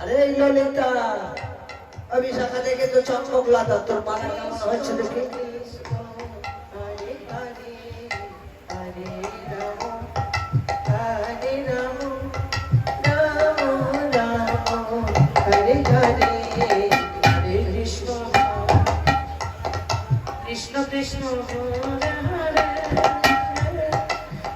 আরে ললিতা, আমি শাখা থেকে তো চম্পক লাতা তোর মাথা কেমন হচ্ছে দেখি। কৃষ্ণ কৃষ্ণ হরে হরে।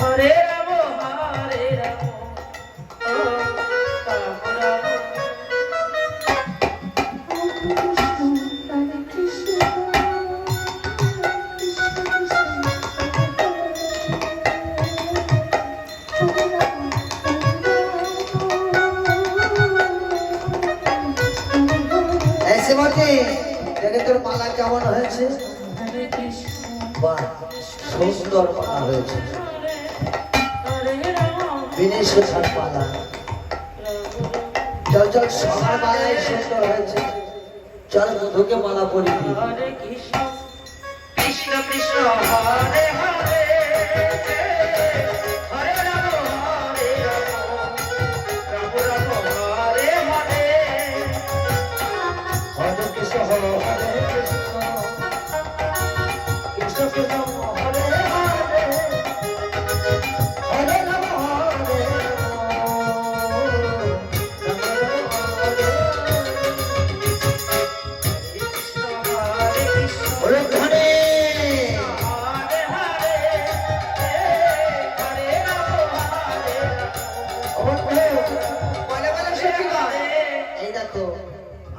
হরে কেমন হয়েছে বা সুন্দর মালা হয়েছে বিনেশ্বর মালা চল চল, সবার মালাই সুন্দর হয়েছে। চল মধুকে মালা পরি কৃষ্ণ কৃষ্ণ কৃষ্ণ, হরে হরে।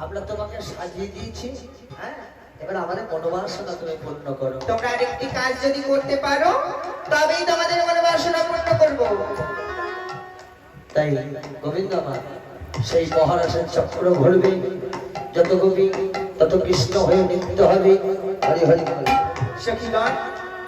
আমরা তোমাকে সাজিয়ে দিয়েছি হ্যাঁ? এবার আমাদের মনোবাসনা তুমি পূর্ণ করো। তোমরা আরেকটি কাজ যদি করতে পারো তবেই তোমাদের মনোবাসনা পূর্ণ করব। তাই গোবিন্দ আমার সেই মহারাজের চক্র ঘুরবে যত গোপী তত কৃষ্ণ হয়ে নৃত্য হবে। হরি হরি হরি সখীগণ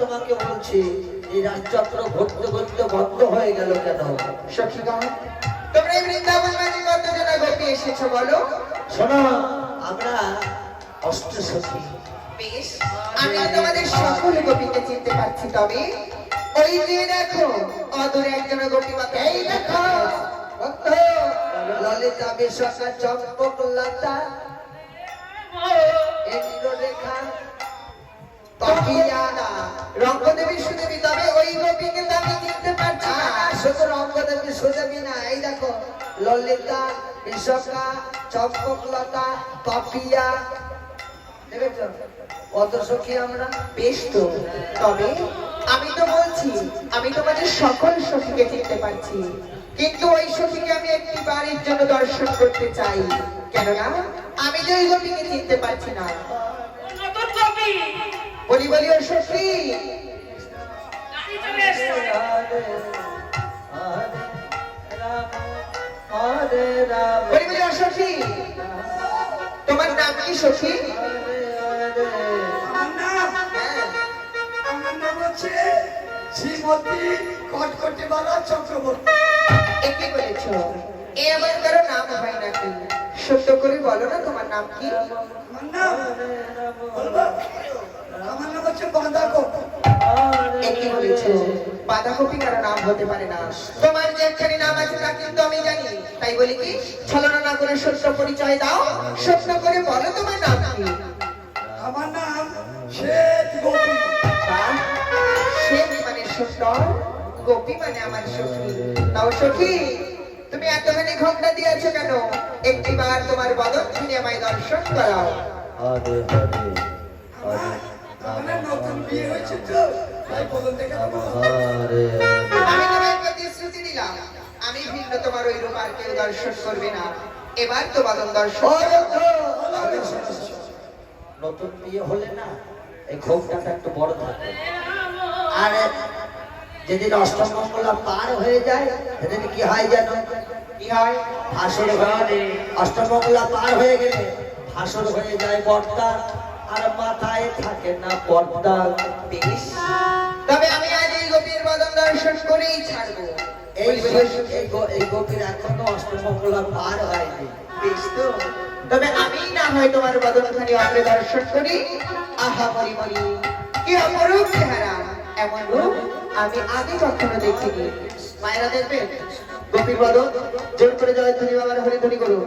তোমাকে বলছি এই রাজচক্র ঘুরতে ঘুরতে বন্ধ হয়ে গেল কেন? সখীগণ তোমরা এই বৃন্দাবন মাঝে কত গোপী এসেছ বলো? শোনো আমরা অষ্ট সখী বেশ আমি তোমাদের সকল গোপীকে চিনতে পারছি তবে। ওই যে দেখো অদূরে একজন গোপী এই দেখো ললিতা বিশ্বকা চম্পক লতা ইন্দ্ররেখা তো আমি তো। তবে আমি তো বলছি, আমি তোমাদের সকল সখীকে চিনতে পারছি। কিন্তু ওই সখীকে আমি একটি বাড়ির জন্য দর্শন করতে চাই। কেননা, আমি যে ওই গোপীকে চিনতে পারছি না। বলি বলি ওই সখী বলি বলি সখী। তোমার নাম কি সখী? আমার নাম হ্যাঁ, হচ্ছে শ্রীমতী কটকটি বালা চক্রবর্তী। একে বলেছ এ আমার কারও নাম হয় নাকি সত্য করে বলো না তোমার নাম কি? আমার নাম আমার নাম হচ্ছে বাঁধাকপ একে বলেছ বাঁধাকপি কারও নাম হতে পারে না। তোমার যে একখানি নাম আছে তা কিন্তু আমি জানি। তাই বলি কি ছলনা না করে সত্য পরিচয় দাও সত্য করে বলো তোমার নাম কি? আমার নাম শেখ গোপী। শ্বেত মানে সুন্দর গোপী মানে আমার সখী। তাও সখী? তুমি এতখানি ঘণ্টা দিয়েছ কেন? একটিবার তোমার বদন ফিরে আমায় দর্শন করাও। হরে আমার নতুন বিয়ে হয়েছে তো? তাই বলুন দেখে দেবো। হরে আমি তোমার দিলাম। আমি ভিন্ন তোমার ওই রূপার কেউ দর্শন করবে না। এবার তো বদন দর্শন নতুন বিয়ে হলে না এই ক্ষোভটা একটু বড় থাকে আর যেদিন অষ্টম মঙ্গলা পার হয়ে যায় সেদিন কি হয় যেন? কি হয়? ভাসর ঘরে অষ্টম মঙ্গলা পার হয়ে গেলে ভাসর হয়ে যায় পর্দা আর মাথায় থাকে না পর্দা তবে আমি আজ এই গোপীর বদন দর্শন করেই ছাড়বো। এই বলি, এই গোপীর এখনও অষ্টম মঙ্গলা পার হয়নি। বেশ তো। তবে আমি না হয় তোমার বদনখানি অগ্রে দর্শন করি। আহা মরি কি অপরূপ চেহারা এমন রূপ আমি আগে কখনো দেখিনি। মায়েরা দেখবেন গোপীর বদন জোর করে জয় ধনী বাবার হরিধ্বনি করুন।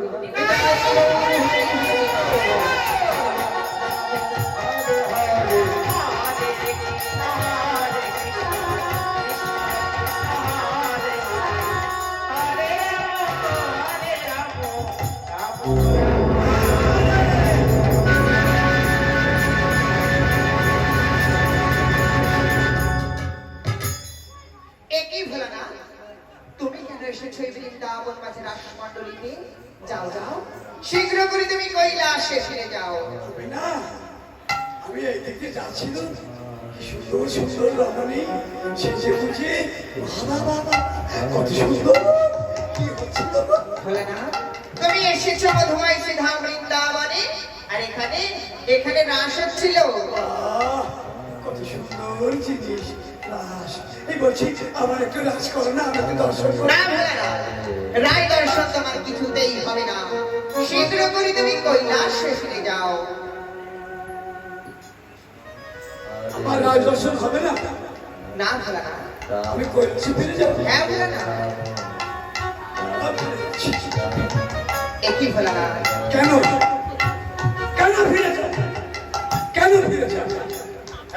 মাঝে রাসমণ্ডলীতে যাও যাও। শীঘ্র করে তুমি কৈলাসে ফিরে যাও। না। আমি এই দিক কি সুন্দর সুন্দর রমণী। সেজে বুঝে বাবা বাবা কত সুন্দর। কি হচ্ছিল না। তুমি এসেছ মধুময় সিধাম বৃন্দাবনে আর এখানে এখানে রাস হচ্ছিল। কত সুন্দর জিনিস রাস। এই বলছি আমার একটু রাস করো না আমাকে দর্শন করো। না রায় দর্শন তোমার কিছুতেই হবে না। শীঘ্র করে তুমি কৈলাসে ফিরে যাও। আমার রাজ দর্শন হবে না? না ভোলা না। আমি কৈলাসে ফিরে যাব। হ্যাঁ ভোলা না। একই ভোলা। কেন? কেন ফিরে যাব? কেন ফিরে যাব?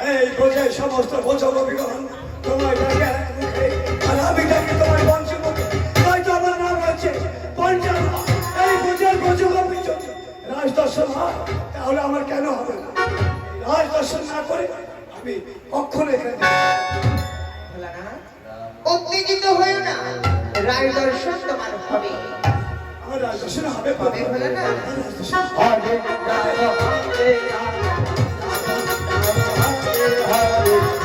এই বোঝে সমস্ত বোঝাবো বিগ্রহণ তোমার ডাকে মুখে আর আমি ডাকি তোমার বংশমুখে হয়তো আমার নাম হচ্ছে পঞ্চাল এই বোঝগোপী যদি রাজ দর্শন হয় তাহলে আমার কেন হবে না রাজ দর্শন না করে আমি কখনো এখানে উত্তেজিত হয়েও না রায় দর্শন তোমার হবে আমার রাজ দর্শন হবে হবে ভোলা না দর্শন হরে হরে হরে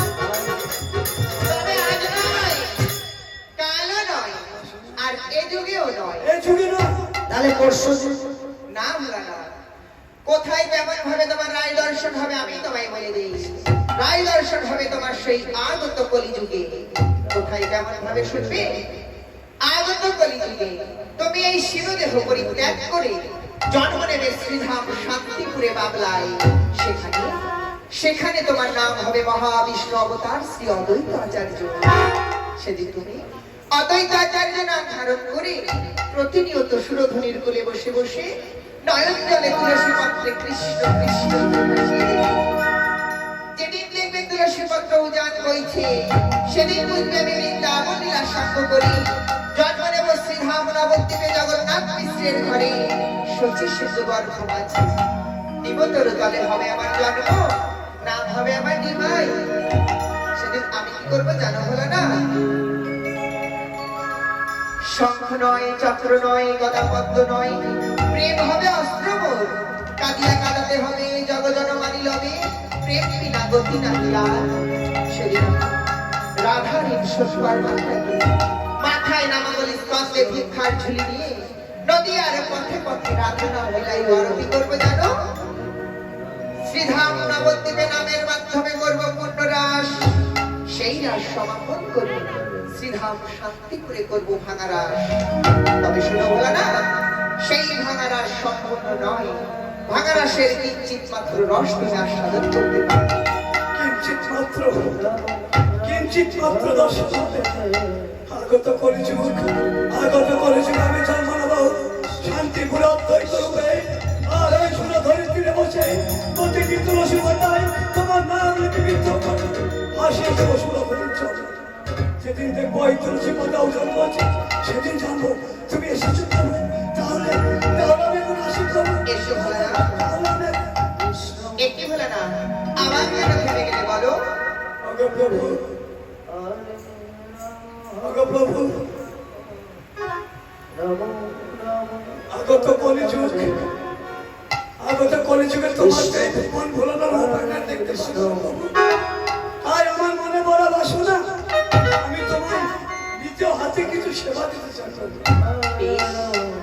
এ যুগেও নয়। এই যুগে না তাহলে পরশু দিন না কোথায় কেমন ভাবে তোমার রায় দর্শন হবে আমি তোমায় বলে দিই। রায় দর্শন হবে তোমার সেই আগত কলিযুগে। কোথায় কেমন ভাবে শুনবে? আগত কলিযুগে। তুমি এই শিবদেহ পরিত্যাগ করে জন্ম নেবে শ্রীধাম শান্তিপুরে বাবলায়। সেখানে সেখানে তোমার নাম হবে মহাবিষ্ণু অবতার শ্রী অদ্বৈত আচার্য। সেদিন তুমি অদ্বৈত আচার্য নাম ধারণ করে প্রতিনিয়ত সুরধনির কোলে বসে বসে নয়ন জলে তুলসী পত্রে কৃষ্ণ কৃষ্ণ যেদিন দেখবে তুলসী পত্র উজান বইছে সেদিন বুঝবে আমি বৃন্দাবন লীলা সাক্ষ্য করি জন্ম নেব শ্রীধাম জগন্নাথ মিশ্রের ঘরে। শচী শিশু গর্ভ আছে নিবতর তলে হবে আমার জন্ম, নাম হবে আমার নিমাই সেদিন আমি কি করব জানো হলো না শঙ্খ নয়, চক্র নয় গদা পদ্ম নয়। প্রেম হবে অস্ত্র কাঁদিয়া কাঁদাতে হবে জগজন মানি লবে। প্রেম বিনা গতি না সেদিন রাধার মাথায় ভিক্ষার ঝুলি নিয়ে নদীয়ার পথে পথে রাধনা মিলাই আরতি করব জানো? শ্রীধাম নবদ্বীপে নামের মাধ্যমে করব পুণ্যরাস সেই রাস সমাপন করব শ্রীধাম করে করব ভাঙারাস তবে শুনো বলা না, সেই ভাঙারাস সম্পূর্ণ নয়। ভাঙারাসের কিঞ্চিত মাত্র রস তুমি আস্বাদন করতে পারবে কিঞ্চিত মাত্র কিঞ্চিত মাত্র হবে আগত করেছুক আগত করেছুক আমি জন্মানব শান্তিপুরে অদ্বৈত রূপে আর ওই সুরা ধরিত্রীরে বসে, প্রতিটি তুলসী মাতায় তোমার নাম লিপিবদ্ধ করে হাসিয়ে দেবো সুরা সেদিন দেখব এই তুলসী মাতাও জন্ম আছে সেদিন জানব তুমি এসেছ তাহলে তাহলে আমি এখন আসি করব এসো বলে না তাহলে আমি একটি বলে না আমার কেন থেমে গেলে বলো? আগে প্রভু। আগে প্রভু। আগত কলিযুগ আগত কলিযুগে তোমার মন ভোলানোর দেখতে পাচ্ছি তাই আমার মনে বড় বাসনা। হাতে কিছু সেবা দিতে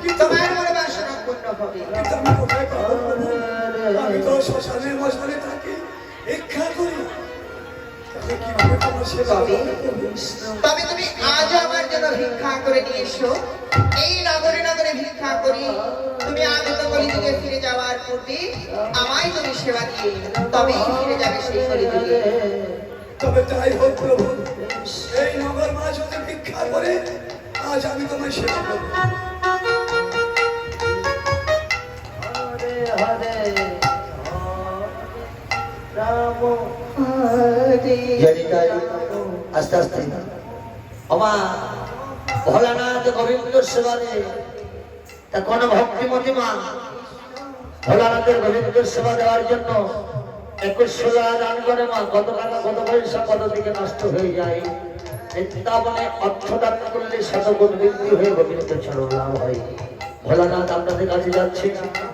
কিন্তু আমি কোথায় পাবো? আমি তো শ্মশানের মশানে থাকি। ভিক্ষা করি। তবে তবে তুমি আজ আমার জন্য ভিক্ষা করে নিয়ে এসো। এই নগরে নগরে ভিক্ষা করি। তুমি আগত কলিযুগে ফিরে যাওয়ার পূর্বে আমায় তুমি সেবা দিয়ে তবেই ফিরে যাবে সেই কলিযুগে তবে তাই হোক প্রভু। করে আজ আমি তোমায় সেবা করব। আস্তে আস্তে আমা ভোলানাথ গোবিন্দ সেবারে তা কোন ভক্তিমতী মা ভোলানাথের গোবিন্দ সেবা দেওয়ার জন্য একুশ ষোলো দান করে মা কত টাকা কত পয়সা কত দিকে নষ্ট হয়ে যায় বৃন্দাবনে অর্থ দান করলে শতগুণ বৃদ্ধি হয়ে গোবিন্দ চরণ লাভ হয়। ভোলানাথ আপনাদের কাছে যাচ্ছে।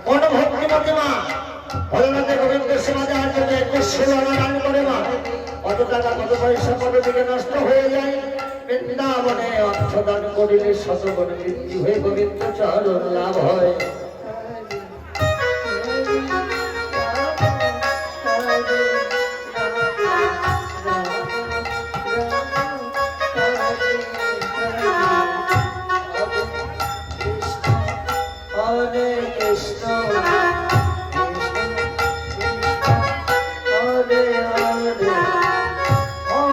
কোন ভক্তিমতী মা ভোলানাথের গোবিন্দ সেবা দেওয়ার জন্য একুশ ষোলো দান করে মা। কত টাকা, কত পয়সা, কত দিকে নষ্ট হয়ে যায়। বৃন্দাবনে অর্থ দান করিলে শতগুণ বৃদ্ধি হয়ে গোবিন্দ চরণ লাভ হয়।